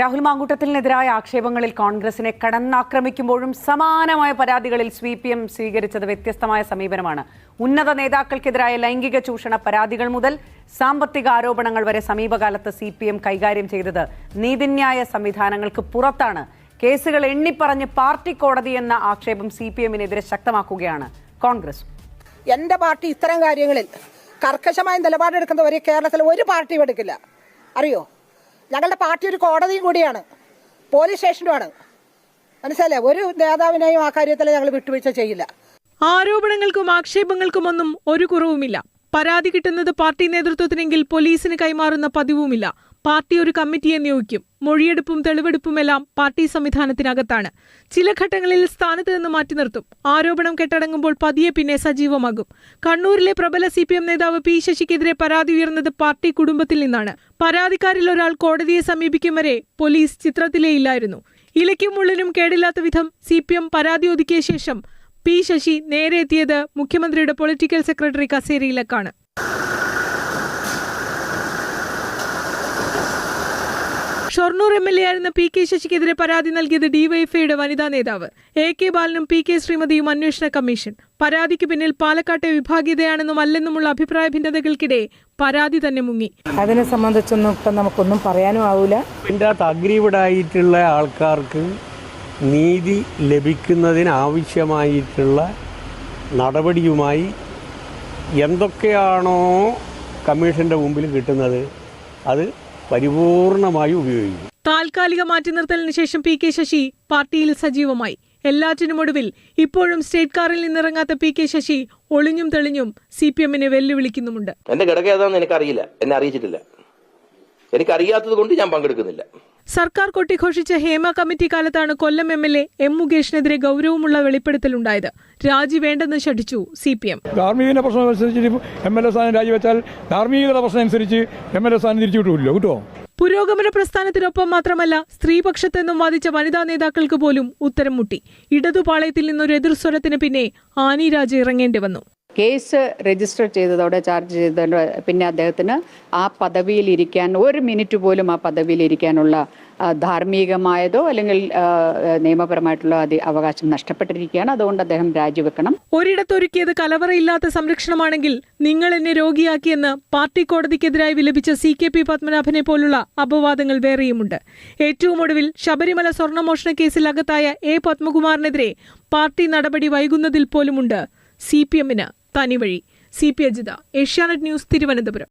രാഹുൽ മാങ്കൂട്ടത്തിനെതിരായ ആക്ഷേപങ്ങളിൽ കോൺഗ്രസിനെ കടന്നാക്രമിക്കുമ്പോഴും സമാനമായ പരാതികളിൽ സി പി എം സ്വീകരിച്ചത് വ്യത്യസ്തമായ സമീപനമാണ്. ഉന്നത നേതാക്കൾക്കെതിരായ ലൈംഗിക ചൂഷണ പരാതികൾ മുതൽ സാമ്പത്തിക ആരോപണങ്ങൾ വരെ സമീപകാലത്ത് സി പി എം കൈകാര്യം ചെയ്തത് നീതിന്യായ സംവിധാനങ്ങൾക്ക് പുറത്താണ്. കേസുകൾ എണ്ണിപ്പറഞ്ഞ് പാർട്ടി കോടതി എന്ന ആക്ഷേപം സി പി എമ്മിനെതിരെ ശക്തമാക്കുകയാണ് കോൺഗ്രസ്. എന്റെ പാർട്ടി ഇത്തരം കാര്യങ്ങളിൽ കർക്കശമായ നിലപാടെടുക്കുന്നവരെ കേരളത്തിൽ ഒരു പാർട്ടിയും എടുക്കില്ല. അറിയോ? ഞങ്ങളുടെ പാർട്ടി ഒരു കോടതിയും കൂടിയാണ്. പോലീസ് സ്റ്റേഷനുമാണ്. മനസ്സിലെ ഒരു നേതാവിനെയും ആ കാര്യത്തിൽ ഞങ്ങൾ വിട്ടുവീഴ്ച ചെയ്യില്ല. ആരോപണങ്ങൾക്കും ആക്ഷേപങ്ങൾക്കുമൊന്നും ഒരു കുറവുമില്ല. പരാതി കിട്ടുന്നത് പാർട്ടി നേതൃത്വത്തിനെങ്കിൽ പോലീസിന് കൈമാറുന്ന പതിവുമില്ല. പാർട്ടി ഒരു കമ്മിറ്റിയെ നിയോഗിക്കും. മൊഴിയെടുപ്പും തെളിവെടുപ്പുമെല്ലാം പാർട്ടി സംവിധാനത്തിനകത്താണ്. ചില ഘട്ടങ്ങളിൽ സ്ഥാനത്ത് നിന്ന് മാറ്റി നിർത്തും. ആരോപണം കെട്ടടങ്ങുമ്പോൾ പതിയെ പിന്നെ സജീവമാകും. കണ്ണൂരിലെ പ്രബല സി നേതാവ് പി ശശിക്കെതിരെ പരാതി ഉയർന്നത് പാർട്ടി കുടുംബത്തിൽ നിന്നാണ്. പരാതിക്കാരിൽ ഒരാൾ കോടതിയെ സമീപിക്കും വരെ പോലീസ് ചിത്രത്തിലേ ഇല്ലായിരുന്നു. ഇലയ്ക്കും ഉള്ളിനും കേടില്ലാത്ത വിധം സി പരാതി ഒതുക്കിയ ശേഷം പി ശശി നേരെ എത്തിയത് മുഖ്യമന്ത്രിയുടെ പൊളിറ്റിക്കൽ സെക്രട്ടറി കസേരയിലേക്കാണ്. ഷൊർണൂർ എം എൽ എ ആയിരുന്ന പി കെ ശശിക്കെതിരെ പരാതി നൽകിയത് ഡിവൈഎഫ്ഐയുടെ വനിതാ നേതാവ്. എ കെ ബാലനും പി കെ ശ്രീമതിയും അന്വേഷണ കമ്മീഷൻ. പരാതിക്ക് പിന്നിൽ പാലക്കാട്ടെ വിഭാഗീയതയാണെന്നും അല്ലെന്നുമുള്ള അഭിപ്രായ ഭിന്നതകൾക്കിടെ പരാതി തന്നെ മുങ്ങി. അതിനെ സംബന്ധിച്ചൊന്നും ഇപ്പം നമുക്കൊന്നും പറയാനും ആവില്ല ഇതിന്റെ അകത്ത് അഗ്രീവഡായിട്ടുള്ള ആൾക്കാർക്ക് നീതി ലഭിക്കുന്നതിന് ആവശ്യമായിട്ടുള്ള നടപടിയുമായി എന്തൊക്കെയാണോ കമ്മീഷന്റെ മുമ്പിൽ കിട്ടുന്നത് അത് പരിപൂർണമായി ഉപയോഗിക്കും. താൽക്കാലിക മാറ്റി നിർത്തലിന് ശേഷം പി കെ ശശി പാർട്ടിയിൽ സജീവമായി. എല്ലാറ്റിനുമൊടുവിൽ ഇപ്പോഴും സ്റ്റേറ്റ് കാറിൽ നിന്നിറങ്ങാത്ത പി കെ ശശി ഒളിഞ്ഞും തെളിഞ്ഞും സി പി എമ്മിനെ വെല്ലുവിളിക്കുന്നുമുണ്ട്. എന്റെ ഘടകം ഏതാണെന്ന് എനിക്കറിയില്ല. എന്നെ അറിയിച്ചിട്ടില്ല. എനിക്കറിയാത്തത് കൊണ്ട് ഞാൻ പങ്കെടുക്കുന്നില്ല. സർക്കാർ കൊട്ടിഘോഷിച്ച ഹേമ കമ്മിറ്റി കാലത്താണ് Kollam M L A M മുകേഷിനെതിരെ ഗൗരവമുള്ള വെളിപ്പെടുത്തലുണ്ടായത്. രാജി വേണ്ടെന്ന് ശഠിച്ചു സി പി എം. ധാർമ്മികന്റെ പ്രശ്നം അനുസരിച്ച് എം എൽ എ സ്ഥാനം രാജിവെച്ചാൽ ധാർമ്മികത പ്രശ്നം അനുസരിച്ച് എം എൽ എ സ്ഥാനം തിരിച്ചു വിട്ടില്ല കേട്ടോ? പുരോഗമന പ്രസ്ഥാനത്തിനൊപ്പം മാത്രമല്ല സ്ത്രീപക്ഷത്തെന്നും വാദിച്ച വനിതാ നേതാക്കൾക്ക് പോലും ഉത്തരം മുട്ടി. ഇടതുപാളയത്തിൽ നിന്നൊരു എതിർസ്വരത്തിന് പിന്നെ ആനി രാജ ഇറങ്ങേണ്ടി വന്നു. കേസ് രജിസ്റ്റർ ചെയ്തതോടെ ചാർജ് ചെയ്തതോടെ പിന്നെ അദ്ദേഹത്തിന് ആ പദവിയിൽ ഇരിക്കാൻ ഒരു മിനിറ്റ് പോലും ആ പദവിയിൽ ഇരിക്കാനുള്ള ധാർമ്മികമായതോ അല്ലെങ്കിൽ നിയമപരമായിട്ടുള്ള അവകാശം നഷ്ടപ്പെട്ടിരിക്കുകയാണ്. അതുകൊണ്ട് അദ്ദേഹം രാജിവെക്കണം. ഒരിടത്തൊരുക്കിയത് കലവറയില്ലാത്ത സംരക്ഷണമാണെങ്കിൽ നിങ്ങൾ എന്നെ രോഗിയാക്കിയെന്ന് പാർട്ടി കോടതിക്കെതിരായി വിലപിച്ച സി കെ പി പത്മനാഭനെ പോലുള്ള അപവാദങ്ങൾ വേറെയുമുണ്ട്. ഏറ്റവും ഒടുവിൽ ശബരിമല സ്വർണമോഷണ കേസിൽ അകത്തായ എ പത്മകുമാറിനെതിരെ പാർട്ടി നടപടി വൈകുന്നതിൽ പോലുമുണ്ട്. സി പി എമ്മിന് തനിവഴി. C P Ajitha Asianet news Thiruvananthapuram.